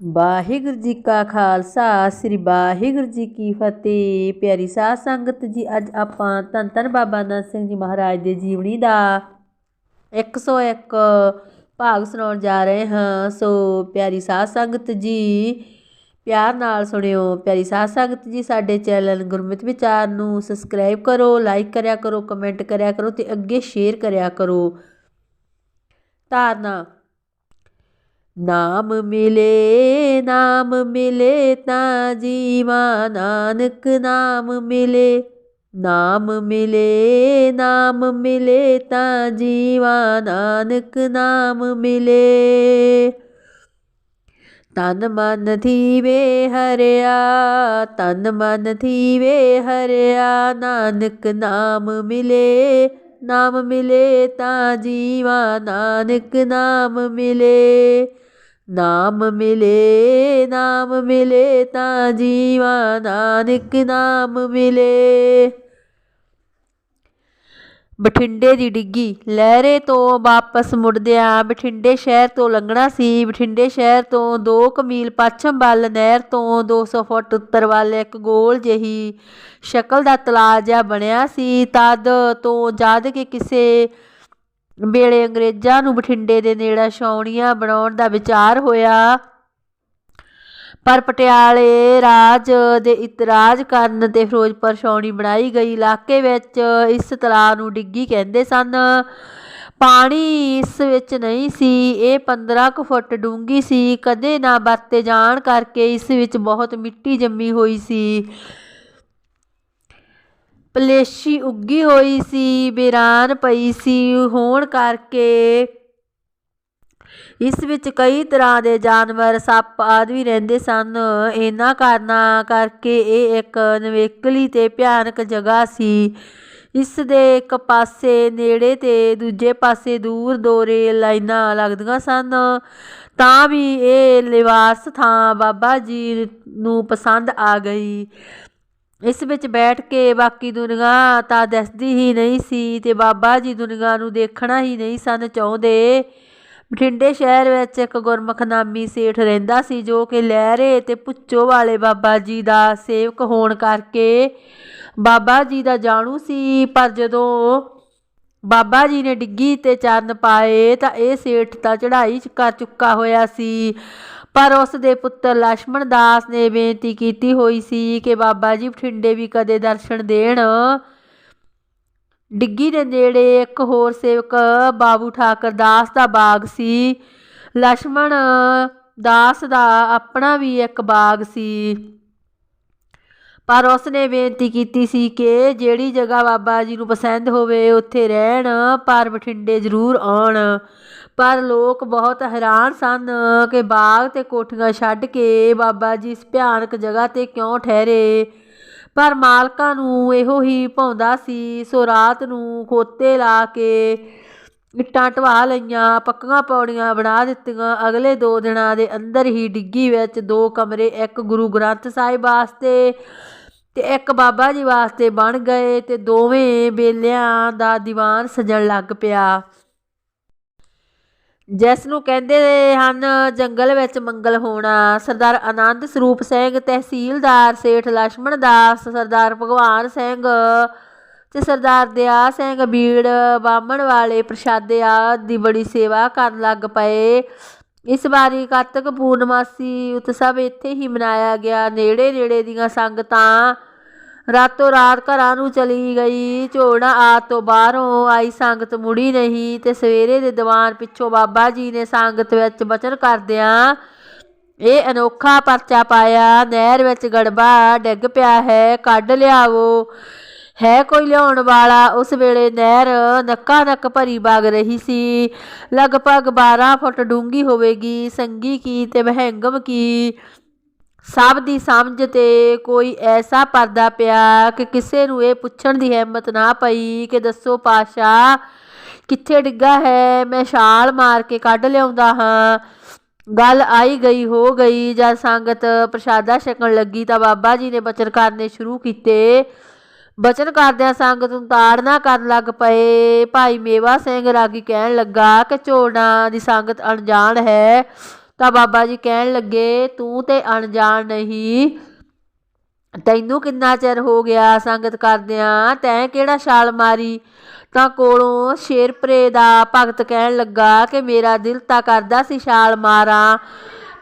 ਵਾਹਿਗੁਰੂ ਜੀ ਕਾ ਖਾਲਸਾ, ਸ੍ਰੀ ਵਾਹਿਗੁਰੂ ਜੀ ਕੀ ਫਤਿਹ। ਪਿਆਰੀ ਸਾਧ ਸੰਗਤ ਜੀ, ਅੱਜ ਆਪਾਂ ਧੰਨ ਧੰਨ ਬਾਬਾ ਨੰਦ ਸਿੰਘ ਜੀ ਮਹਾਰਾਜ ਦੇ ਜੀਵਨੀ ਦਾ 101 ਭਾਗ ਸੁਣਾਉਣ ਜਾ ਰਹੇ ਹਾਂ। ਸੋ ਪਿਆਰੀ ਸਾਧ ਸੰਗਤ ਜੀ, ਪਿਆਰ ਨਾਲ ਸੁਣਿਓ। ਪਿਆਰੀ ਸਾਧ ਸੰਗਤ ਜੀ, ਸਾਡੇ ਚੈਨਲ ਗੁਰਮਤਿ ਵਿਚਾਰ ਨੂੰ ਸਬਸਕ੍ਰਾਈਬ ਕਰੋ ਲਾਈਕ ਕਰਿਆ ਕਰੋ ਕਮੈਂਟ ਕਰਿਆ ਕਰੋ ਤੇ ਅੱਗੇ ਸ਼ੇਅਰ ਕਰਿਆ ਕਰੋ। ਧਾਰਨਾ ਨਾਮ ਮਿਲੇ ਨਾਮ ਮਿਲੇ ਤਾਂ ਜੀਵਾ ਨਾਨਕ ਨਾਮ ਮਿਲੇ। ਨਾਮ ਮਿਲੇ ਨਾਮ ਮਿਲੇ ਤਾਂ ਜੀਵਾ ਨਾਨਕ ਨਾਮ ਮਿਲੇ। ਤਨ ਮਨ ਥੀਵੇ ਹਰਿਆ, ਤਨ ਮਨ ਥੀਵੇ ਹਰਿਆ, ਨਾਨਕ ਨਾਮ ਮਿਲੇ। ਨਾਮ ਮਿਲੇ ਤਾਂ ਜੀਵਾ ਨਾਨਕ ਨਾਮ ਮਿਲੇ। ਨਾਮ ਮਿਲੇ ਨਾਮ ਮਿਲੇ ਤਾਂ ਜੀਵਾ ਨਾਨਕ ਨਾਮ ਮਿਲੇ। ਬਠਿੰਡੇ ਦੀ ਡਿੱਗੀ। ਲਹਿਰੇ ਤੋਂ ਵਾਪਸ ਮੁੜਦਿਆਂ ਬਠਿੰਡੇ ਸ਼ਹਿਰ ਤੋਂ ਲੰਘਣਾ ਸੀ। ਬਠਿੰਡੇ ਸ਼ਹਿਰ ਤੋਂ 2 ਮੀਲ ਪੱਛਮ ਵੱਲ, ਨਹਿਰ ਤੋਂ 200 ਫੁੱਟ ਉੱਤਰ ਵੱਲ ਇੱਕ ਗੋਲ ਜਿਹੀ ਸ਼ਕਲ ਦਾ ਤਲਾਅ ਜਿਹਾ ਬਣਿਆ ਸੀ। ਤਦ ਤੋਂ ਜਦ ਕਿ ਕਿਸੇ ਵੇਲੇ ਅੰਗਰੇਜ਼ਾਂ ਨੂੰ ਬਠਿੰਡੇ ਦੇ ਨੇੜੇ ਛਾਉਣੀਆਂ ਬਣਾਉਣ ਦਾ ਵਿਚਾਰ ਹੋਇਆ ਪਰ ਪਟਿਆਲੇ ਰਾਜ ਦੇ ਇਤਰਾਜ਼ ਕਰਨ ਤੇ ਫਿਰੋਜ਼ਪੁਰ ਛਾਉਣੀ ਬਣਾਈ ਗਈ। ਇਲਾਕੇ ਵਿੱਚ ਇਸ ਤਲਾਅ ਨੂੰ ਡਿੱਗੀ ਕਹਿੰਦੇ ਸਨ। ਪਾਣੀ ਇਸ ਵਿੱਚ ਨਹੀਂ ਸੀ, ਇਹ 15 ਕੁ ਫੁੱਟ ਡੂੰਗੀ ਸੀ। ਕਦੇ ਨਾ ਵਰਤੇ ਜਾਣ ਕਰਕੇ ਇਸ ਵਿੱਚ ਬਹੁਤ ਮਿੱਟੀ ਜੰਮੀ ਹੋਈ ਸੀ। ਪਲੇਸ਼ੀ ਉੱਗੀ ਹੋਈ ਸੀ, ਬੇਰਾਨ ਪਈ ਸੀ। ਹੋਣ ਕਰਕੇ ਇਸ ਵਿੱਚ ਕਈ ਤਰ੍ਹਾਂ ਦੇ ਜਾਨਵਰ, ਸੱਪ ਆਦਿ ਵੀ ਰਹਿੰਦੇ ਸਨ। ਇਹਨਾਂ ਕਾਰਨਾਂ ਕਰਕੇ ਇਹ ਇੱਕ ਨਿਵੇਕਲੀ ਤੇ ਭਿਆਨਕ ਜਗ੍ਹਾ ਸੀ। ਇਸ ਦੇ ਇੱਕ ਪਾਸੇ ਨੇੜੇ ਤੇ ਦੂਜੇ ਪਾਸੇ ਦੂਰ ਦੋ ਰੇਲ ਲਾਈਨਾਂ ਲੱਗਦੀਆਂ ਸਨ। ਤਾਂ ਵੀ ਇਹ ਲਿਵਾਸ ਥਾਂ ਬਾਬਾ ਜੀ ਨੂੰ ਪਸੰਦ ਆ ਗਈ। ਇਸ ਵਿੱਚ ਬੈਠ ਕੇ ਬਾਕੀ ਦੁਨੀਆ ਤਾਂ ਦਿਸਦੀ ਹੀ ਨਹੀਂ ਸੀ ਤੇ ਬਾਬਾ ਜੀ ਦੁਨੀਆ ਨੂੰ ਦੇਖਣਾ ਹੀ ਨਹੀਂ ਸਨ ਚਾਹੁੰਦੇ। ਬਠਿੰਡੇ ਸ਼ਹਿਰ ਵਿੱਚ ਇੱਕ ਗੁਰਮੁਖ ਨਾਮੀ ਸੇਠ ਰਹਿੰਦਾ ਸੀ, ਜੋ ਕਿ ਲਹਿਰੇ ਤੇ ਪੁੱਚੋ ਵਾਲੇ ਬਾਬਾ ਜੀ ਦਾ ਸੇਵਕ ਹੋਣ ਕਰਕੇ ਬਾਬਾ ਜੀ ਦਾ ਜਾਣੂ ਸੀ। ਪਰ ਜਦੋਂ ਬਾਬਾ ਜੀ ਨੇ ਡਿੱਗੀ ਤੇ ਚਰਨ ਪਾਏ ਤਾਂ ਇਹ ਸੇਠ ਤਾਂ ਚੜਾਈ ਕਰ ਚੁੱਕਾ ਹੋਇਆ ਸੀ। ਪਰ ਉਸ ਦੇ ਪੁੱਤਰ ਲਛਮਣ ਦਾਸ ਨੇ ਬੇਨਤੀ ਕੀਤੀ ਹੋਈ ਸੀ ਕਿ ਬਾਬਾ ਜੀ ਬਠਿੰਡੇ ਵੀ ਕਦੇ ਦਰਸ਼ਨ ਦੇਣ। ਡਿੱਗੀ ਦੇ ਨੇੜੇ ਇੱਕ ਹੋਰ ਸੇਵਕ, ਬਾਬੂ ਠਾਕਰ ਦਾਸ ਦਾ ਬਾਗ ਸੀ। ਲక్ష్మణ ਦਾਸ ਦਾ ਆਪਣਾ ਵੀ ਇੱਕ ਬਾਗ ਸੀ। ਪਰ ਉਸਨੇ ਬੇਨਤੀ ਕੀਤੀ ਸੀ ਕਿ ਜਿਹੜੀ ਜਗ੍ਹਾ ਬਾਬਾ ਜੀ ਨੂੰ ਪਸੰਦ ਹੋਵੇ, ਉੱਥੇ ਰਹਿਣ, ਪਰ ਬਠਿੰਡੇ ਜ਼ਰੂਰ ਆਉਣ। ਪਰ ਲੋਕ ਬਹੁਤ ਹੈਰਾਨ ਸਨ ਕਿ ਬਾਗ ਤੇ ਕੋਠੀਆਂ ਛੱਡ ਕੇ ਬਾਬਾ ਜੀ ਇਸ ਭਿਆਨਕ ਜਗ੍ਹਾ ਤੇ ਕਿਉਂ ਠਹਿਰੇ। ਪਰ ਮਾਲਕਾਂ ਨੂੰ ਇਹੋ ਹੀ ਭਾਉਂਦਾ ਸੀ, ਸੋ ਰਾਤ ਨੂੰ ਖੋਤੇ ਲਾ ਕੇ ਇੱਟਾਂ ਢਵਾ ਲਈਆਂ, ਪੱਕੀਆਂ ਪੌੜੀਆਂ ਬਣਾ ਦਿੱਤੀਆਂ। ਅਗਲੇ ਦੋ ਦਿਨਾਂ ਦੇ ਅੰਦਰ ਹੀ ਡਿੱਗੀ ਵਿੱਚ ਦੋ ਕਮਰੇ, ਇੱਕ ਗੁਰੂ ਗ੍ਰੰਥ ਸਾਹਿਬ ਵਾਸਤੇ ਤੇ ਇੱਕ ਬਾਬਾ ਜੀ ਵਾਸਤੇ ਬਣ ਗਏ ਤੇ ਦੋਵੇਂ ਬੇਲਿਆਂ ਦਾ ਦੀਵਾਨ ਸਜਣ ਲੱਗ ਪਿਆ। ਜਿਸ ਨੂੰ ਕਹਿੰਦੇ ਹਨ, ਜੰਗਲ ਵਿੱਚ ਮੰਗਲ ਹੋਣਾ। ਸਰਦਾਰ ਆਨੰਦ ਸਰੂਪ ਸਿੰਘ, ਤਹਿਸੀਲਦਾਰ ਸੇਠ ਲక్ష్మణ ਦਾਸ, ਸਰਦਾਰ ਭਗਵਾਨ ਸਿੰਘ ਤੇ ਸਰਦਾਰ ਦਿਆ ਸਿੰਘ ਬੀੜ ਬਾਮਣ ਵਾਲੇ ਪ੍ਰਸ਼ਾਦੇ ਆ ਦੀ ਬੜੀ ਸੇਵਾ ਕਰਨ ਲੱਗ ਪਏ। ਇਸ ਵਾਰੀ ਕਾਤਕ ਪੂਰਨਮਾਸੀ ਉਤਸਵ ਇੱਥੇ ਹੀ ਮਨਾਇਆ ਗਿਆ। ਨੇੜੇ ਨੇੜੇ ਦੀਆਂ ਸੰਗਤਾਂ ਰਾਤੋਂ ਰਾਤ ਘਰਾਂ ਨੂੰ ਚਲੀ ਗਈ। ਝੋੜਾ ਆ ਤੋਂ ਬਾਹਰੋਂ ਆਈ ਸੰਗਤ ਮੁੜੀ ਨਹੀਂ ਤੇ ਸਵੇਰੇ ਦੇ ਦੀਵਾਨ ਪਿੱਛੋਂ ਬਾਬਾ ਜੀ ਨੇ ਸੰਗਤ ਵਿੱਚ ਬਚਨ ਕਰਦਿਆਂ ਇਹ ਅਨੋਖਾ ਪਰਚਾ ਪਾਇਆ। ਨਹਿਰ ਵਿੱਚ ਗੜਬਾ ਡਿੱਗ ਪਿਆ ਹੈ, ਕੱਢ ਲਿਆਵੋ। ਹੈ ਕੋਈ ਲਿਆਉਣ ਵਾਲਾ? ਉਸ ਵੇਲੇ ਨਹਿਰ ਨੱਕਾ ਨੱਕ ਭਰੀ ਵਗ ਰਹੀ ਸੀ। ਲਗਭਗ 12 ਫੁੱਟ ਡੂੰਗੀ ਹੋਵੇਗੀ। ਸੰਗੀ ਕੀ ਤੇ ਮਹਿੰਗਮ ਕੀ? ਸਭ ਦੀ ਸਮਝ ਤੇ ਕੋਈ ਐਸਾ ਪਰਦਾ ਪਿਆ ਕਿ ਕਿਸੇ ਨੂੰ ਇਹ ਪੁੱਛਣ ਦੀ ਹਿੰਮਤ ਨਾ ਪਈ ਕਿ ਦੱਸੋ ਪਾਸ਼ਾ, ਕਿੱਥੇ ਡਿੱਗਾ ਹੈ? ਮੈਂ ਛਾਲ ਮਾਰ ਕੇ ਕੱਢ ਲਿਆਉਂਦਾ ਹਾਂ। ਗੱਲ ਆਈ ਗਈ, ਹੋ ਗਈ। ਜਦ ਸੰਗਤ ਪ੍ਰਸ਼ਾਦਾ ਛਕਣ ਲੱਗੀ ਤਾਂ ਬਾਬਾ ਜੀ ਨੇ ਬਚਨ ਕਰਨੇ ਸ਼ੁਰੂ ਕੀਤੇ। ਬਚਨ ਕਰਦਿਆਂ ਸੰਗਤ ਨੂੰ ਤਾੜਨਾ ਕਰਨ ਲੱਗ ਪਏ। ਭਾਈ ਮੇਵਾ ਸਿੰਘ ਰਾਗੀ ਕਹਿਣ ਲੱਗਾ ਕਿ ਝੋਨਾ ਦੀ ਸੰਗਤ ਅਣਜਾਣ ਹੈ। ਤਾਂ ਬਾਬਾ ਜੀ ਕਹਿਣ ਲੱਗੇ, ਤੂੰ ਤੇ ਅਣਜਾਣ ਨਹੀਂ। ਤੈਨੂੰ ਕਿੰਨਾ ਚਿਰ ਹੋ ਗਿਆ ਸੰਗਤ ਕਰਦਿਆਂ? ਤੈਂ ਕਿਹੜਾ ਛਾਲ ਮਾਰੀ? ਤਾਂ ਕੋਲੋਂ ਸ਼ੇਰਪਰੇ ਦਾ ਭਗਤ ਕਹਿਣ ਲੱਗਾ ਕਿ ਮੇਰਾ ਦਿਲ ਤਾਂ ਕਰਦਾ ਸੀ ਛਾਲ ਮਾਰਾਂ।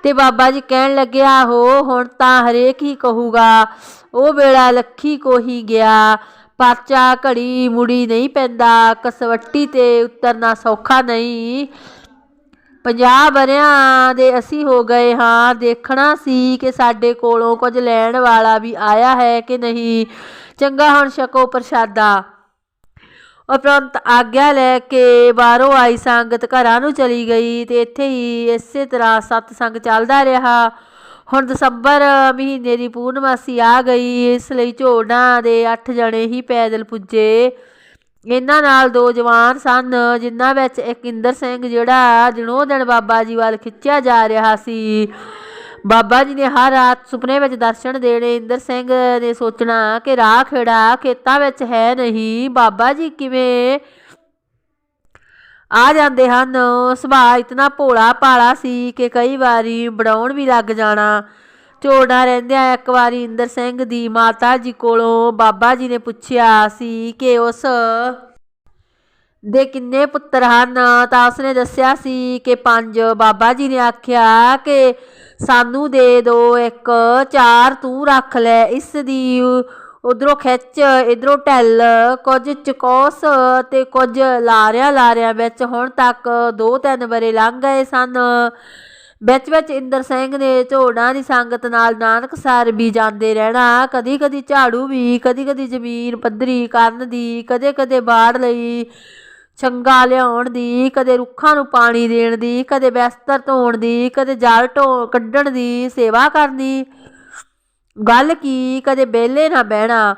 ਤੇ ਬਾਬਾ ਜੀ ਕਹਿਣ ਲੱਗਿਆ ਆਹੋ, ਹੁਣ ਤਾਂ ਹਰੇਕ ਹੀ ਕਹੂਗਾ, ਉਹ ਵੇਲਾ ਲੱਖੀ ਕੋ ਹੀ ਗਿਆ। ਪਰਚਾ ਘੜੀ ਮੁੜੀ ਨਹੀਂ ਪੈਂਦਾ, ਕਸਵੱਟੀ ਤੇ ਉਤਰਨਾ ਸੌਖਾ ਨਹੀਂ। ਪੰਜਾਹ ਵਰਿਆਂ ਦੇ ਅਸੀਂ ਹੋ ਗਏ ਹਾਂ, ਦੇਖਣਾ ਸੀ ਕਿ ਸਾਡੇ ਕੋਲੋਂ ਕੁਝ ਲੈਣ ਵਾਲਾ ਵੀ ਆਇਆ ਹੈ ਕਿ ਨਹੀਂ। ਚੰਗਾ ਹੁਣ ਛਕੋ ਪ੍ਰਸ਼ਾਦਾ। ਉਪਰੰਤ ਆਗਿਆ ਲੈ ਕੇ ਬਾਹਰੋਂ ਆਈ ਸੰਗਤ ਘਰਾਂ ਨੂੰ ਚਲੀ ਗਈ ਤੇ ਇੱਥੇ ਹੀ ਇਸੇ ਤਰ੍ਹਾਂ ਸਤਸੰਗ ਚੱਲਦਾ ਰਿਹਾ। ਹੁਣ ਦਸੰਬਰ ਮਹੀਨੇ ਦੀ ਪੂਰਨਮਾਸੀ ਆ ਗਈ, ਇਸ ਲਈ ਝੋੜਾਂ ਦੇ 8 ਜਣੇ ਹੀ ਪੈਦਲ ਪੁੱਜੇ। ਇਹਨਾਂ ਨਾਲ ਦੋ ਜਵਾਨ ਸਨ, ਜਿਨ੍ਹਾਂ ਵਿੱਚ ਇੱਕ ਇੰਦਰ ਸਿੰਘ ਜਿਹੜਾ ਦਿਨੋਂ ਦਿਨ ਬਾਬਾ ਜੀ ਵੱਲ ਖਿੱਚਿਆ ਜਾ ਰਿਹਾ ਸੀ। ਬਾਬਾ ਜੀ ਨੇ ਹਰ ਰਾਤ ਸੁਪਨੇ ਵਿੱਚ ਦਰਸ਼ਨ ਦੇਣੇ। ਇੰਦਰ ਸਿੰਘ ਨੇ ਸੋਚਣਾ ਕਿ ਰਾਹ ਖੇੜਾ ਖੇਤਾਂ ਵਿੱਚ ਹੈ ਨਹੀਂ। ਬਾਬਾ ਜੀ ਕਿਵੇਂ ਆ ਜਾਂਦੇ ਹਨ? ਸੁਭਾਅ ਇਤਨਾ ਭੋਲਾ ਭਾਲਾ ਸੀ ਕਿ ਕਈ ਵਾਰੀ ਬੜਾਉਣ ਵੀ ਲੱਗ ਜਾਣਾ। ਝੋੜਾ ਰਹਿੰਦਿਆਂ ਇੱਕ ਵਾਰੀ ਇੰਦਰ ਸਿੰਘ ਦੀ ਮਾਤਾ ਜੀ ਕੋਲੋਂ ਬਾਬਾ ਜੀ ਨੇ ਪੁੱਛਿਆ ਸੀ ਕਿ ਉਸ ਦੇ ਕਿੰਨੇ ਪੁੱਤਰ ਹਨ? ਤਾਂ ਉਸਨੇ ਦੱਸਿਆ ਸੀ ਕਿ ਪੰਜ। ਬਾਬਾ ਜੀ ਨੇ ਆਖਿਆ ਕਿ ਸਾਨੂੰ ਦੇ ਦੋ, ਇੱਕ, ਚਾਰ, ਤੂੰ ਰੱਖ ਲੈ। ਇਸ ਦੀ ਉਧਰੋਂ ਖਿੱਚ, ਇਧਰੋਂ ਢੱਲ, ਕੁਝ ਚਕੋਸ ਤੇ ਕੁਝ ਲਾਰਿਆਂ ਲਾਰਿਆਂ ਵਿੱਚ ਹੁਣ ਤੱਕ ਦੋ ਤਿੰਨ ਬਰੇ ਲੰਘ ਗਏ ਸਨ। ਵਿੱਚ ਵਿੱਚ ਇੰਦਰ ਸਿੰਘ ਨੇ ਝੋੜਾਂ ਦੀ ਸੰਗਤ ਨਾਲ ਨਾਨਕਸਰ ਵੀ ਜਾਂਦੇ ਰਹਿਣਾ। ਕਦੀ ਕਦੀ ਝਾੜੂ ਵੀ, ਕਦੀ ਕਦੀ ਜ਼ਮੀਨ ਪੱਧਰੀ ਕਰਨ ਦੀ, ਕਦੇ ਕਦੇ ਬਾੜ ਲਈ ਚੰਗਾ ਲਿਆਉਣ ਦੀ, ਕਦੇ ਰੁੱਖਾਂ ਨੂੰ ਪਾਣੀ ਦੇਣ ਦੀ, ਕਦੇ ਬਿਸਤਰ ਧੋਣ ਦੀ, ਕਦੇ ਜਲ ਢੋ, ਕੱਢਣ ਦੀ, ਸੇਵਾ ਕਰਨੀ ਗੱਲ ਕੀ, ਕਦੇ ਬੇਲੇ ਨਾ ਬਹਿਣਾ।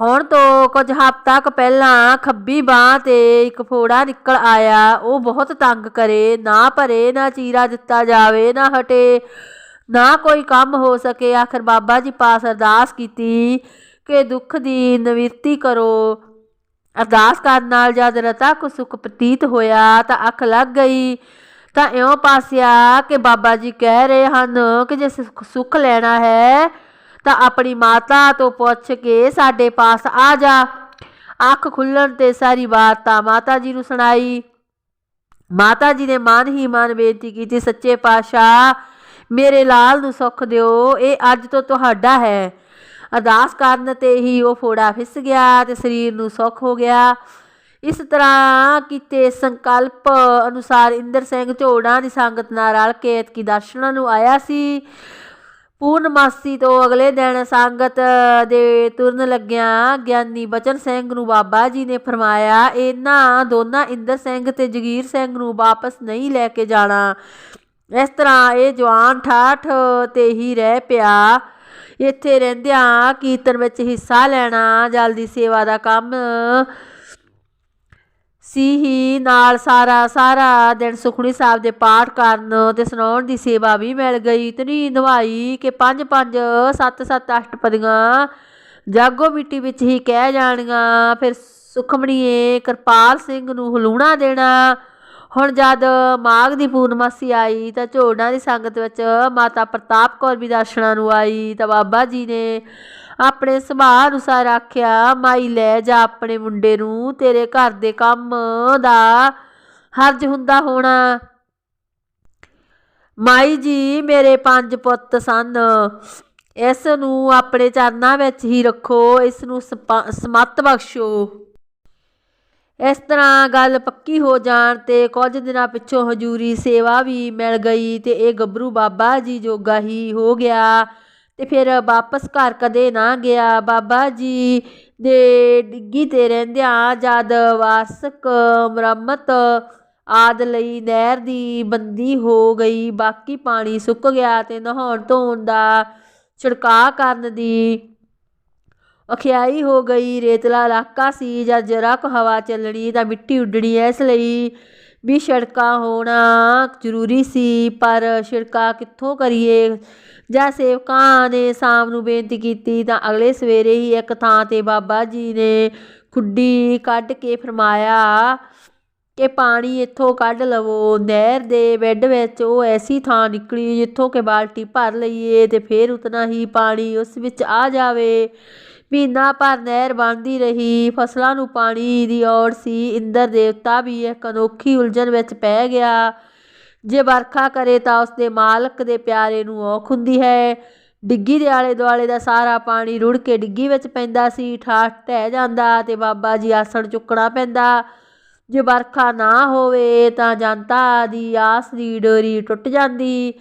ਹੁਣ ਤੋਂ ਕੁਝ ਹਫ਼ਤਾ ਕੁ ਪਹਿਲਾਂ ਖੱਬੀ ਬਾਹ ਤੇ ਇੱਕ ਫੋੜਾ ਨਿਕਲ ਆਇਆ। ਉਹ ਬਹੁਤ ਤੰਗ ਕਰੇ। ਨਾ ਭਰੇ, ਨਾ ਚੀਰਾ ਦਿੱਤਾ ਜਾਵੇ, ਨਾ ਹਟੇ, ਨਾ ਕੋਈ ਕੰਮ ਹੋ ਸਕੇ। ਆਖਰ ਬਾਬਾ ਜੀ ਪਾਸ ਅਰਦਾਸ ਕੀਤੀ ਕਿ ਦੁੱਖ ਦੀ ਨਿਵਰਤੀ ਕਰੋ। ਅਰਦਾਸ ਕਰਨ ਨਾਲ ਜਦ ਰਤਾ ਕੋ ਸੁਖ ਪ੍ਰਤੀਤ ਹੋਇਆ ਤਾਂ ਅੱਖ ਲੱਗ ਗਈ। ਤਾਂ ਇਉਂ ਪਾਸਿਆ ਕਿ ਬਾਬਾ ਜੀ ਕਹਿ ਰਹੇ ਹਨ ਕਿ ਜੇ ਸੁੱਖ- ਸੁੱਖ ਲੈਣਾ ਹੈ ਤਾਂ ਆਪਣੀ ਮਾਤਾ ਤੋਂ ਪੁੱਛ ਕੇ ਸਾਡੇ ਪਾਸ ਆ ਜਾ। ਅੱਖ ਖੁੱਲਣ ਤੇ ਸਾਰੀ ਬਾਤ ਤਾਂ ਮਾਤਾ ਜੀ ਨੂੰ ਸੁਣਾਈ। ਮਾਤਾ ਜੀ ਨੇ ਮਨ ਹੀ ਮਨ ਬੇਨਤੀ ਕੀਤੀ, ਸੱਚੇ ਪਾਤਸ਼ਾਹ, ਮੇਰੇ ਲਾਲ ਨੂੰ ਸੁੱਖ ਦਿਓ, ਇਹ ਅੱਜ ਤੋਂ ਤੁਹਾਡਾ ਹੈ। ਅਰਦਾਸ ਕਰਨ ਤੇ ਹੀ ਉਹ ਫੋੜਾ ਫਿਸ ਗਿਆ ਤੇ ਸਰੀਰ ਨੂੰ ਸੁੱਖ ਹੋ ਗਿਆ। ਇਸ ਤਰ੍ਹਾਂ ਕੀਤੇ ਸੰਕਲਪ ਅਨੁਸਾਰ ਇੰਦਰ ਸਿੰਘ ਝੋੜਾਂ ਦੀ ਸੰਗਤ ਨਾਲ ਰਲ ਕੇ ਐਤਕੀ ਦਰਸ਼ਨਾਂ ਨੂੰ ਆਇਆ ਸੀ। ਪੂਰਨਮਾਸੀ ਤੋਂ ਅਗਲੇ ਦਿਨ ਸੰਗਤ ਦੇ ਤੁਰਨ ਲੱਗਿਆ ਗਿਆਨੀ ਬਚਨ ਸਿੰਘ ਨੂੰ ਬਾਬਾ ਜੀ ਨੇ ਫਰਮਾਇਆ, ਇਹਨਾਂ ਦੋਨਾਂ ਇੰਦਰ ਸਿੰਘ ਤੇ ਜਗੀਰ ਸਿੰਘ ਨੂੰ ਵਾਪਸ ਨਹੀਂ ਲੈ ਕੇ ਜਾਣਾ। ਇਸ ਤਰ੍ਹਾਂ ਇਹ ਜਵਾਨ ਠਾਠ ਤੇ ਹੀ ਰਹਿ ਪਿਆ। ਇੱਥੇ ਰਹਿੰਦਿਆਂ ਕੀਰਤਨ ਵਿੱਚ ਹਿੱਸਾ ਲੈਣਾ, ਜਲਦੀ ਸੇਵਾ ਦਾ ਕੰਮ ਸੀ ਹੀ ਨਾਲ ਸਾਰਾ ਸਾਰਾ ਦਿਨ ਸੁਖਣੀ ਸਾਹਿਬ ਦੇ ਪਾਠ ਕਰਨ ਤੇ ਸੁਣਾਉਣ ਦੀ ਸੇਵਾ ਵੀ ਮਿਲ ਗਈ। ਇਤਨੀ ਨਵਾਈ ਕਿ ਪੰਜ ਪੰਜ, ਸੱਤ ਸੱਤ ਅਸ਼ਟਪਦੀਆਂ ਜਾਗੋ ਮਿੱਟੀ ਵਿੱਚ ਹੀ ਕਹਿ ਜਾਣੀਆਂ, ਫਿਰ ਸੁਖਮਣੀਏ ਕਿਰਪਾਲ ਸਿੰਘ ਨੂੰ ਹਲੂਣਾ ਦੇਣਾ। ਹੁਣ ਜਦ ਮਾਘ ਦੀ ਪੂਰਨਮਾਸੀ ਆਈ ਤਾਂ ਝੋੜਾਂ ਦੀ ਸੰਗਤ ਵਿੱਚ ਮਾਤਾ ਪ੍ਰਤਾਪ ਕੌਰ ਵੀ ਦਰਸ਼ਨਾਂ ਨੂੰ ਆਈ ਤਾਂ ਬਾਬਾ ਜੀ ਨੇ ਆਪਣੇ ਸੁਭਾਅ ਅਨੁਸਾਰ ਆਖਿਆ, ਮਾਈ, ਲੈ ਜਾ ਆਪਣੇ ਮੁੰਡੇ ਨੂੰ, ਤੇਰੇ ਘਰ ਦੇ ਕੰਮ ਦਾ ਹਰਜ ਹੁੰਦਾ ਹੋਣਾ। ਮਾਈ ਜੀ, ਮੇਰੇ ਪੰਜ ਪੁੱਤ ਸਨ। ਇਸ ਨੂੰ ਆਪਣੇ ਚਰਨਾਂ ਵਿੱਚ ਹੀ ਰੱਖੋ, ਇਸ ਨੂੰ ਸਪਾ- ਸਮੱਤ ਬਖਸ਼ੋ। ਇਸ ਤਰ੍ਹਾਂ ਗੱਲ ਪੱਕੀ ਹੋ ਜਾਣ ਤੇ ਕੁਝ ਦਿਨਾਂ ਪਿੱਛੋਂ ਹਜੂਰੀ ਸੇਵਾ ਵੀ ਮਿਲ ਗਈ ਤੇ ਇਹ ਗੱਭਰੂ ਬਾਬਾ ਜੀ ਜੋਗਾ ਹੀ ਹੋ ਗਿਆ। ਤੇ ਫਿਰ ਵਾਪਸ ਘਰ ਕਦੇ ਨਾ ਗਿਆ। ਬਾਬਾ ਜੀ ਦੇ ਡਿੱਗੀ ਤੇ ਰਹਿੰਦਿਆਂ ਜਦ ਵਾਰਸਕ ਮੁਰੰਮਤ ਆਦ ਲਈ ਨਹਿਰ ਦੀ ਬੰਦੀ ਹੋ ਗਈ। ਬਾਕੀ ਪਾਣੀ ਸੁੱਕ ਗਿਆ ਤੇ ਨਹਾਉਣ ਧੋਣ ਦਾ ਛਿੜਕਾਅ ਕਰਨ ਦੀ ਅਖਿਆਈ ਹੋ ਗਈ ਰੇਤਲਾ ਇਲਾਕਾ ਸੀ ਜਾਂ ਜਰਾ ਕੁ ਹਵਾ ਚੱਲਣੀ ਤਾਂ ਮਿੱਟੀ ਉੱਡਣੀ ਇਸ ਲਈ। ਵੀ ਸੜਕਾਂ ਹੋਣਾ ਜ਼ਰੂਰੀ ਸੀ, ਪਰ ਸੜਕਾਂ ਕਿੱਥੋਂ ਕਰੀਏ? ਜਾਂ ਸੇਵਕਾਂ ਨੇ ਸ਼ਾਮ ਨੂੰ ਬੇਨਤੀ ਕੀਤੀ ਤਾਂ ਅਗਲੇ ਸਵੇਰੇ ਹੀ ਇੱਕ ਥਾਂ ਤੇ ਬਾਬਾ ਜੀ ਨੇ ਖੁੱਡੀ ਕੱਢ ਕੇ ਫਰਮਾਇਆ ਕਿ ਪਾਣੀ ਇੱਥੋਂ ਕੱਢ ਲਵੋ। ਨਹਿਰ ਦੇ ਬੈੱਡ ਵਿੱਚ ਉਹ ਐਸੀ ਥਾਂ ਨਿਕਲੀ ਜਿੱਥੋਂ ਕਿ ਬਾਲਟੀ ਭਰ ਲਈਏ ਤੇ ਫਿਰ ਉਤਨਾ ਹੀ ਪਾਣੀ ਉਸ ਵਿੱਚ ਆ ਜਾਵੇ। ਮਹੀਨਾ ਭਰ ਨਹਿਰ ਬਣਦੀ ਰਹੀ, ਫਸਲਾਂ ਨੂੰ ਪਾਣੀ ਦੀ ਔੜ ਸੀ, ਇੰਦਰ ਦੇਵਤਾ ਵੀ ਇੱਕ ਅਨੋਖੀ ਉਲਝਣ ਵਿੱਚ ਪੈ ਗਿਆ। ਜੇ ਵਰਖਾ ਕਰੇ ਤਾਂ ਉਸਦੇ ਮਾਲਕ ਦੇ ਪਿਆਰੇ ਨੂੰ ਔਖ ਹੁੰਦੀ ਹੈ। ਡਿੱਗੀ ਦੇ ਆਲੇ ਦੁਆਲੇ ਦਾ ਸਾਰਾ ਪਾਣੀ ਰੁੜ ਕੇ ਡਿੱਗੀ ਵਿੱਚ ਪੈਂਦਾ ਸੀ, ਠਾਠ ਢਹਿ ਜਾਂਦਾ ਤੇ ਬਾਬਾ ਜੀ ਆਸਣ ਚੁੱਕਣਾ ਪੈਂਦਾ। ਜੇ ਵਰਖਾ ਨਾ ਹੋਵੇ ਤਾਂ ਜਨਤਾ ਦੀ ਆਸ ਦੀ ਡੋਰੀ ਟੁੱਟ ਜਾਂਦੀ।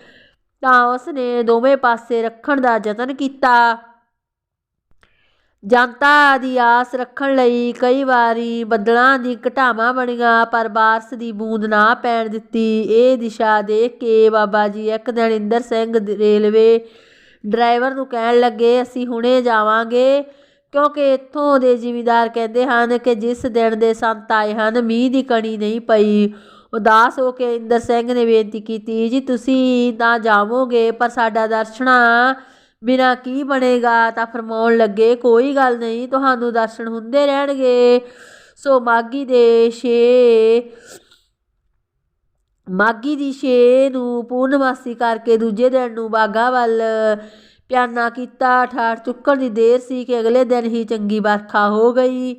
ਤਾਂ ਉਸ ਨੇ ਦੋਵੇਂ ਪਾਸੇ ਰੱਖਣ ਦਾ ਯਤਨ ਕੀਤਾ। ਜਨਤਾ ਦੀ ਆਸ ਰੱਖਣ ਲਈ ਕਈ ਵਾਰੀ ਬੱਦਲਾਂ ਦੀ ਘਟਾਵਾਂ ਬਣੀਆਂ, ਪਰ ਬਾਰਸ ਦੀ ਬੂੰਦ ਨਾ ਪੈਣ ਦਿੱਤੀ। ਇਹ ਦਿਸ਼ਾ ਦੇਖ ਕੇ ਬਾਬਾ ਜੀ ਇੱਕ ਦਿਨ ਇੰਦਰ ਸਿੰਘ ਰੇਲਵੇ ਡਰਾਈਵਰ ਨੂੰ ਕਹਿਣ ਲੱਗੇ, ਅਸੀਂ ਹੁਣੇ ਜਾਵਾਂਗੇ। ਕਿਉਂਕਿ ਇੱਥੋਂ ਦੇ ਜ਼ਿਮੀਂਦਾਰ ਕਹਿੰਦੇ ਹਨ ਕਿ ਜਿਸ ਦਿਨ ਦੇ ਸੰਤ ਆਏ ਹਨ, ਮੀਂਹ ਦੀ ਕਣੀ ਨਹੀਂ ਪਈ। ਉਦਾਸ ਹੋ ਕੇ ਇੰਦਰ ਸਿੰਘ ਨੇ ਬੇਨਤੀ ਕੀਤੀ, ਜੀ, ਤੁਸੀਂ ਤਾਂ ਜਾਵੋਗੇ, ਪਰ ਸਾਡਾ ਦਰਸ਼ਨਾ ਬਿਨਾਂ ਕੀ ਬਣੇਗਾ? ਤਾਂ ਫਰਮਾਉਣ ਲੱਗੇ, ਕੋਈ ਗੱਲ ਨਹੀਂ, ਤੁਹਾਨੂੰ ਦਰਸ਼ਨ ਹੁੰਦੇ ਰਹਿਣਗੇ। ਸੋ ਮਾਗੀ ਦੇ ਛੇ, ਮਾਗੀ ਦੀ ਛੇ ਨੂੰ ਪੂਰਨਮਾਸੀ ਕਰਕੇ ਦੂਜੇ ਦਿਨ ਨੂੰ ਬਾਗਾ ਵੱਲ ਪਿਆਨਾ ਕੀਤਾ। ਠਾਠ ਚੁੱਕਣ ਦੀ ਦੇਰ ਸੀ ਕਿ ਅਗਲੇ ਦਿਨ ਹੀ ਚੰਗੀ ਵਰਖਾ ਹੋ ਗਈ।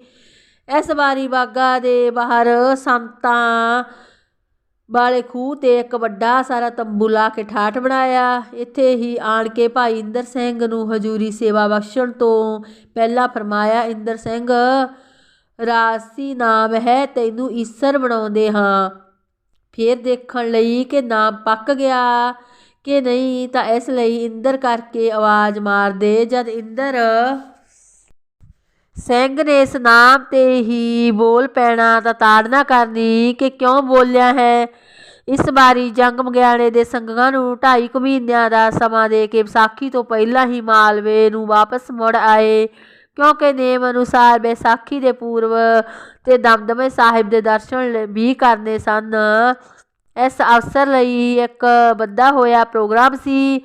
ਇਸ ਵਾਰੀ ਬਾਗਾ ਦੇ ਬਾਹਰ ਸੰਤਾਂ ਵਾਲੇ ਖੂਹ ਤੇ ਇੱਕ ਵੱਡਾ ਸਾਰਾ ਤੰਬੂ ਲਾ ਕੇ ਠਾਠ ਬਣਾਇਆ। ਇੱਥੇ ਹੀ ਆਣ ਕੇ ਭਾਈ ਇੰਦਰ ਸਿੰਘ ਨੂੰ ਹਜੂਰੀ ਸੇਵਾ ਬਖਸ਼ਣ ਤੋਂ ਪਹਿਲਾਂ ਫਰਮਾਇਆ, ਇੰਦਰ ਸਿੰਘ, ਰਾਸੀ ਨਾਮ ਹੈ, ਤੈਨੂੰ ਈਸਰ ਬਣਾਉਂਦੇ ਹਾਂ। ਫਿਰ ਦੇਖਣ ਲਈ ਕਿ ਨਾਮ ਪੱਕ ਗਿਆ ਕਿ ਨਹੀਂ ਤਾਂ ਇਸ ਲਈ ਇੰਦਰ ਕਰਕੇ ਆਵਾਜ਼ ਮਾਰਦੇ, ਜਦ ਇੰਦਰ ਸਿੰਘ ਨੇ ਇਸ ਨਾਮ ਤੇ ਹੀ ਬੋਲ ਪੈਣਾ ਤਾਂ ਤਾੜਨਾ ਕਰਨੀ ਕਿ ਕਿਉਂ ਬੋਲਿਆ ਹੈ? ਇਸ ਵਾਰੀ ਜੰਗ ਮਗਿਆਣੇ ਦੇ ਸੰਗਾਂ ਨੂੰ ਢਾਈ ਕੁ ਮਹੀਨਿਆਂ ਦਾ ਸਮਾਂ ਦੇ ਕੇ ਵਿਸਾਖੀ ਤੋਂ ਪਹਿਲਾਂ ਹੀ ਮਾਲਵੇ ਨੂੰ ਵਾਪਸ ਮੁੜ ਆਏ। ਕਿਉਂਕਿ ਨੇਮ ਅਨੁਸਾਰ ਵਿਸਾਖੀ ਦੇ ਪੂਰਵ ਤੇ ਦਮਦਮੇ ਸਾਹਿਬ ਦੇ ਦਰਸ਼ਨ ਵੀ ਕਰਨੇ ਸਨ। ਇਸ ਅਵਸਰ ਲਈ ਇੱਕ ਬੱਧਾ ਹੋਇਆ ਪ੍ਰੋਗਰਾਮ ਸੀ।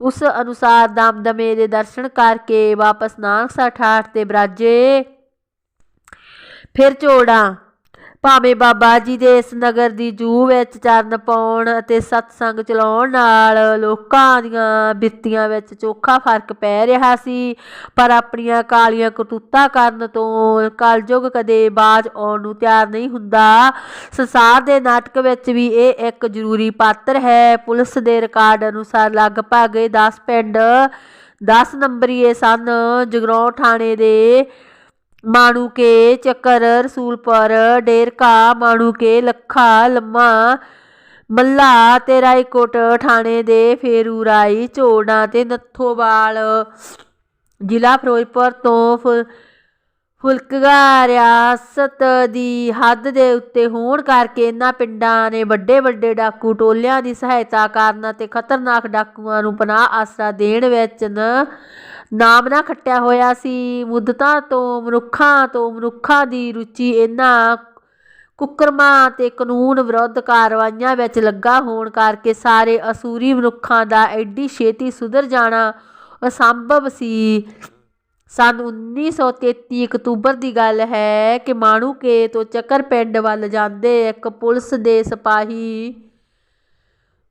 ਉਸ ਅਨੁਸਾਰ ਦਮਦਮੇ ਦੇ ਦਰਸ਼ਨ ਕਰਕੇ ਵਾਪਸ ਨਾਨਕਸਰ ਠਾਠ ਤੇ ਬਰਾਜੇ। ਫਿਰ ਝੋੜਾਂ ਭਾਵੇਂ ਬਾਬਾ ਜੀ ਦੇ ਇਸ ਨਗਰ ਦੀ ਜੂ ਵਿੱਚ ਚਰਨ ਪਾਉਣ ਅਤੇ ਸਤਸੰਗ ਚਲਾਉਣ ਨਾਲ ਲੋਕਾਂ ਦੀਆਂ ਬਿੱਤੀਆਂ ਵਿੱਚ ਚੋਖਾ ਫ਼ਰਕ ਪੈ ਰਿਹਾ ਸੀ, ਪਰ ਆਪਣੀਆਂ ਕਾਲੀਆਂ ਕਰਤੂਤਾਂ ਕਰਨ ਤੋਂ ਕਲਯੁਗ ਕਦੇ ਬਾਜ ਆਉਣ ਨੂੰ ਤਿਆਰ ਨਹੀਂ ਹੁੰਦਾ। ਸੰਸਾਰ ਦੇ ਨਾਟਕ ਵਿੱਚ ਵੀ ਇਹ ਇੱਕ ਜ਼ਰੂਰੀ ਪਾਤਰ ਹੈ। ਪੁਲਿਸ ਦੇ ਰਿਕਾਰਡ ਅਨੁਸਾਰ ਲਗਭਗ ਇਹ 10 ਪਿੰਡ 10 ਨੰਬਰੀਏ ਸਨ। ਜਗਰਾਉਂ ਥਾਣੇ ਦੇ ਮਾਣੂਕੇ ਚੱਕਰ ਰਸੂਲਪੁਰ ਡੇਰਕਾ ਮਾਣੂਕੇ ਲੱਖਾ ਲੰਮਾ ਮੱਲਾ ਤੇ ਰਾਏਕੋਟ ਥਾਣੇ ਦੇ ਫੇਰੂਰਾਈ ਝੋੜਾ ਤੇ ਨੱਥੋਵਾਲ ਜ਼ਿਲ੍ਹਾ ਫਿਰੋਜ਼ਪੁਰ ਤੋਂ ਫੁ- ਫੁਲਕਗਾ ਰਿਆਸਤ ਦੀ ਹੱਦ ਦੇ ਉੱਤੇ ਹੋਣ ਕਰਕੇ ਇਹਨਾਂ ਪਿੰਡਾਂ ਨੇ ਵੱਡੇ ਵੱਡੇ ਡਾਕੂ ਟੋਲਿਆਂ ਦੀ ਸਹਾਇਤਾ ਕਰਨ ਅਤੇ ਖਤਰਨਾਕ ਡਾਕੂਆਂ ਨੂੰ ਪਨਾਹ ਆਸਰਾ ਦੇਣ ਵਿੱਚ ਨਾਮ ਨਾ ਖੱਟਿਆ ਹੋਇਆ ਸੀ। ਮੁੱਦਤਾਂ ਤੋਂ, ਮਨੁੱਖਾਂ ਤੋਂ, ਮਨੁੱਖਾਂ ਦੀ ਰੁਚੀ ਇਹਨਾਂ ਕੁਕਰਮਾਂ ਤੇ ਕਾਨੂੰਨ ਵਿਰੁੱਧ ਕਾਰਵਾਈਆਂ ਵਿੱਚ ਲੱਗਾ ਹੋਣ ਕਰਕੇ ਸਾਰੇ ਅਸੂਰੀ ਮਨੁੱਖਾਂ ਦਾ ਐਡੀ ਛੇਤੀ ਸੁਧਰ ਜਾਣਾ ਅਸੰਭਵ ਸੀ। ਸਨ 1933 ਅਕਤੂਬਰ ਦੀ ਗੱਲ ਹੈ ਕਿ ਮਾਣੂਕੇ ਤੋਂ ਚੱਕਰ ਪਿੰਡ ਵੱਲ ਜਾਂਦੇ ਇੱਕ ਪੁਲਿਸ ਦੇ ਸਿਪਾਹੀ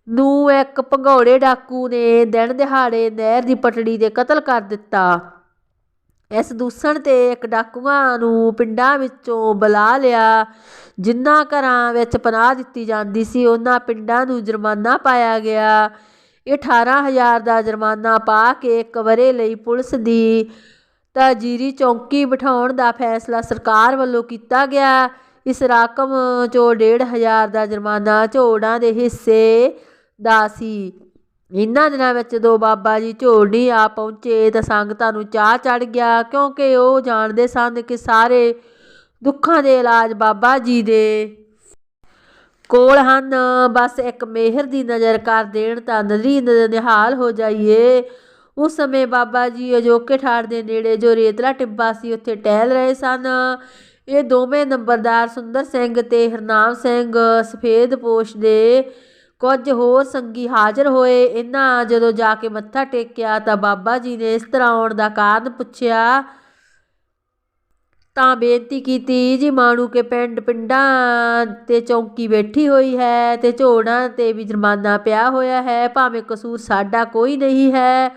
ਨੂੰ ਇੱਕ ਭੰਗੌੜੇ ਡਾਕੂ ਨੇ ਦਿਨ ਦਿਹਾੜੇ ਨਹਿਰ ਦੀ ਪਟੜੀ ਤੇ ਕਤਲ ਕਰ ਦਿੱਤਾ। ਇਸ ਦੂਸਣ ਤੇ ਇੱਕ ਡਾਕੂਆਂ ਨੂੰ ਪਿੰਡਾਂ ਵਿੱਚੋਂ ਬੁਲਾ ਲਿਆ, ਜਿਨ੍ਹਾਂ ਘਰਾਂ ਵਿੱਚ ਪਨਾਹ ਦਿੱਤੀ ਜਾਂਦੀ ਸੀ। ਉਹਨਾਂ ਪਿੰਡਾਂ ਨੂੰ ਜੁਰਮਾਨਾ ਪਾਇਆ ਗਿਆ। ਇਹ 18000 ਦਾ ਜੁਰਮਾਨਾ ਪਾ ਕੇ ਇੱਕ ਵਰੇ ਲਈ ਪੁਲਿਸ ਦੀ ਤਾਜੀਰੀ ਚੌਂਕੀ ਬਿਠਾਉਣ ਦਾ ਫੈਸਲਾ ਸਰਕਾਰ ਵੱਲੋਂ ਕੀਤਾ ਗਿਆ। ਇਸ ਰਕਮ ਚੋਂ 1500 ਦਾ ਜੁਰਮਾਨਾ, ਝੋੜਾਂ ਦੇ ਹਿੱਸੇ ਦਾ ਸੀ। ਇਹਨਾਂ ਦਿਨਾਂ ਵਿੱਚ ਜਦੋਂ ਬਾਬਾ ਜੀ ਝੋੜੀ ਆ ਪਹੁੰਚੇ ਤਾਂ ਸੰਗਤਾਂ ਨੂੰ ਚਾਹ ਚੜ ਗਿਆ, ਕਿਉਂਕਿ ਉਹ ਜਾਣਦੇ ਸਨ ਕਿ ਸਾਰੇ ਦੁੱਖਾਂ ਦੇ ਇਲਾਜ ਬਾਬਾ ਜੀ ਦੇ ਕੋਲ ਹਨ। ਬਸ ਇੱਕ ਮਿਹਰ ਦੀ ਨਜ਼ਰ ਕਰ ਦੇਣ ਤਾਂ ਨਜ਼ਰੀ ਨ- ਨਿਹਾਲ ਹੋ ਜਾਈਏ। ਉਸ ਸਮੇਂ ਬਾਬਾ ਜੀ ਅਜੋਕੇ ਠਾੜ ਦੇ ਨੇੜੇ ਜੋ ਰੇਤਲਾ ਟਿੱਬਾ ਸੀ, ਉੱਥੇ ਟਹਿਲ ਰਹੇ ਸਨ। ਇਹ ਦੋਵੇਂ ਨੰਬਰਦਾਰ ਸੁੰਦਰ ਸਿੰਘ ਤੇ ਹਰਨਾਮ ਸਿੰਘ ਸਫੇਦ ਪੋਸ਼ ਦੇ ਕੁਝ ਹੋਰ ਸੰਗੀ ਹਾਜ਼ਰ ਹੋਏ। ਇਹਨਾਂ ਜਦੋਂ ਜਾ ਕੇ ਮੱਥਾ ਟੇਕਿਆ ਤਾਂ ਬਾਬਾ ਜੀ ਨੇ ਇਸ ਤਰ੍ਹਾਂ ਆਉਣ ਦਾ ਕਾਰਨ ਪੁੱਛਿਆ, ਤਾਂ ਬੇਨਤੀ ਕੀਤੀ, ਜੀ ਮਾਣੂ ਕੇ ਪਿੰਡ ਪਿੰਡਾਂ ਤੇ ਚੌਂਕੀ ਬੈਠੀ ਹੋਈ ਹੈ ਤੇ ਝੋੜਾਂ ਤੇ ਵੀ ਜੁਰਮਾਨਾ ਪਿਆ ਹੋਇਆ ਹੈ, ਭਾਵੇਂ ਕਸੂਰ ਸਾਡਾ ਕੋਈ ਨਹੀਂ ਹੈ।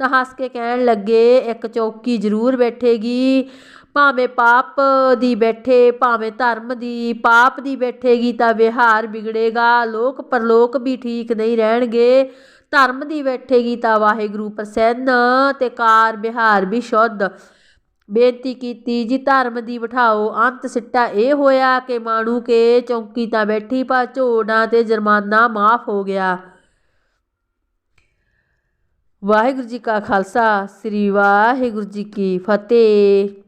ਤਾਂ ਹੱਸ ਕੇ ਕਹਿਣ ਲੱਗੇ, ਇੱਕ ਚੌਕੀ ਜ਼ਰੂਰ ਬੈਠੇਗੀ। ਭਾਵੇਂ ਪਾਪ ਦੀ ਬੈਠੇ, ਭਾਵੇਂ ਧਰਮ ਦੀ, ਪਾਪ ਦੀ ਬੈਠੇਗੀ ਤਾਂ ਵਿਹਾਰ ਵਿਗੜੇਗਾ। ਲੋਕ ਪਰਲੋਕ ਵੀ ਠੀਕ ਨਹੀਂ ਰਹਿਣਗੇ। ਧਰਮ ਦੀ ਬੈਠੇਗੀ ਤਾਂ ਵਾਹਿਗੁਰੂ ਪ੍ਰਸੰਨ ਤੇ ਕਾਰ ਵਿਹਾਰ ਵੀ ਸ਼ੁੱਧ। ਬੇਨਤੀ ਕੀਤੀ, ਜੀ ਧਰਮ ਦੀ ਬਿਠਾਓ, ਅੰਤ ਸਿੱਟਾ ਇਹ ਹੋਇਆ ਕਿ ਮਾਣੂ ਕੇ ਚੌਂਕੀ ਤਾਂ ਬੈਠੀ ਪਰ ਝੋੜਾਂ ਤੇ ਜੁਰਮਾਨਾ ਮਾਫ ਹੋ ਗਿਆ। ਵਾਹਿਗੁਰੂ ਜੀ ਕਾ ਖਾਲਸਾ, ਸ੍ਰੀ ਵਾਹਿਗੁਰੂ ਜੀ ਕੀ ਫਤਿਹ।